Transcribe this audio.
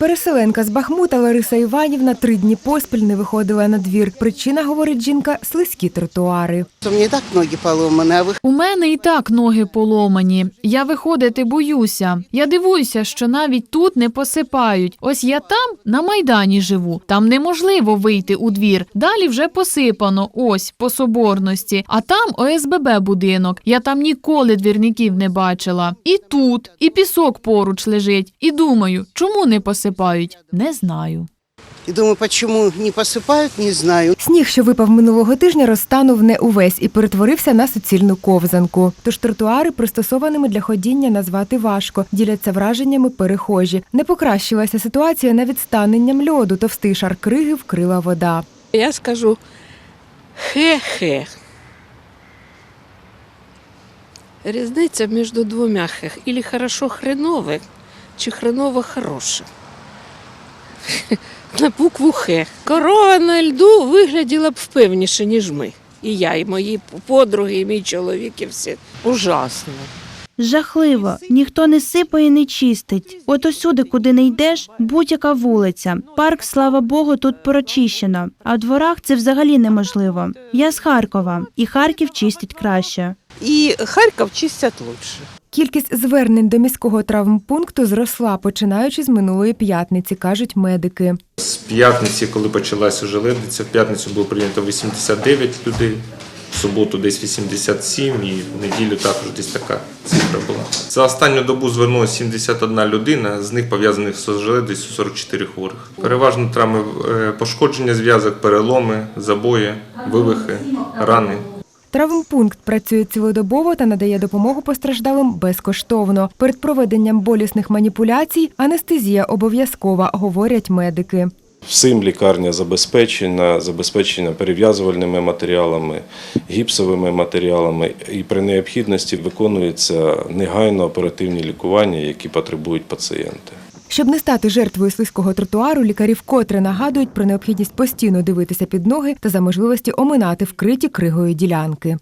Переселенка з Бахмута Лариса Іванівна три дні поспіль не виходила на двір. Причина, говорить жінка, слизькі тротуари. У меня и так ноги поломаны, а вы У мене і так ноги поломані. Я виходити боюся. Я дивуюся, що навіть тут не посипають. Ось я там на майдані живу. Там неможливо вийти у двір. Далі вже посипано. Ось по соборності. А там ОСББ будинок. Я там ніколи двірників не бачила. І тут, і пісок поруч лежить. І думаю, чому не посипають? Не знаю. и думаю, почему не посыпают, не знаю. Сніг, що випав минулого тижня, розтанув не увесь і перетворився на суцільну ковзанку. Тож тротуари пристосованими для ходіння назвати важко, діляться враженнями перехожі. Не покращилася ситуація навіть станенням льоду. Товстий шар криги вкрила вода. Я скажу хе-хе. Різниця між двома хех. Ілі хорошо хренове, чи хреново хороше. На букву Х. Корова на льду вигляділа б впевніше, ніж ми. І я, і мої подруги, і мій чоловік, і всі. Ужасно. Жахливо, ніхто не сипає, не чистить. От усюди, куди не йдеш, будь-яка вулиця. Парк, слава Богу, тут прочищено. А в дворах це взагалі неможливо. Я з Харкова, і Харків чистить краще. І Харків чистять лучше. Кількість звернень до міського травмпункту зросла, починаючи з минулої п'ятниці, кажуть медики. З п'ятниці, коли почалася желедиця, в п'ятницю було прийнято 89 людей, в суботу десь 87 і в неділю також десь така цифра була. За останню добу звернулося 71 людина, з них пов'язаних з желедицею 44 хворих. Переважно травми е, пошкодження зв'язок, переломи, забої, вивихи, рани. Травмпункт працює цілодобово та надає допомогу постраждалим безкоштовно. Перед проведенням болісних маніпуляцій анестезія обов'язкова, говорять медики. Всім лікарня забезпечена, забезпечена перев'язувальними матеріалами, гіпсовими матеріалами, і при необхідності виконуються негайно оперативні лікування, які потребують пацієнти. Щоб не стати жертвою слизького тротуару, лікарі вкотре нагадують про необхідність постійно дивитися під ноги та за можливості оминати вкриті кригою ділянки.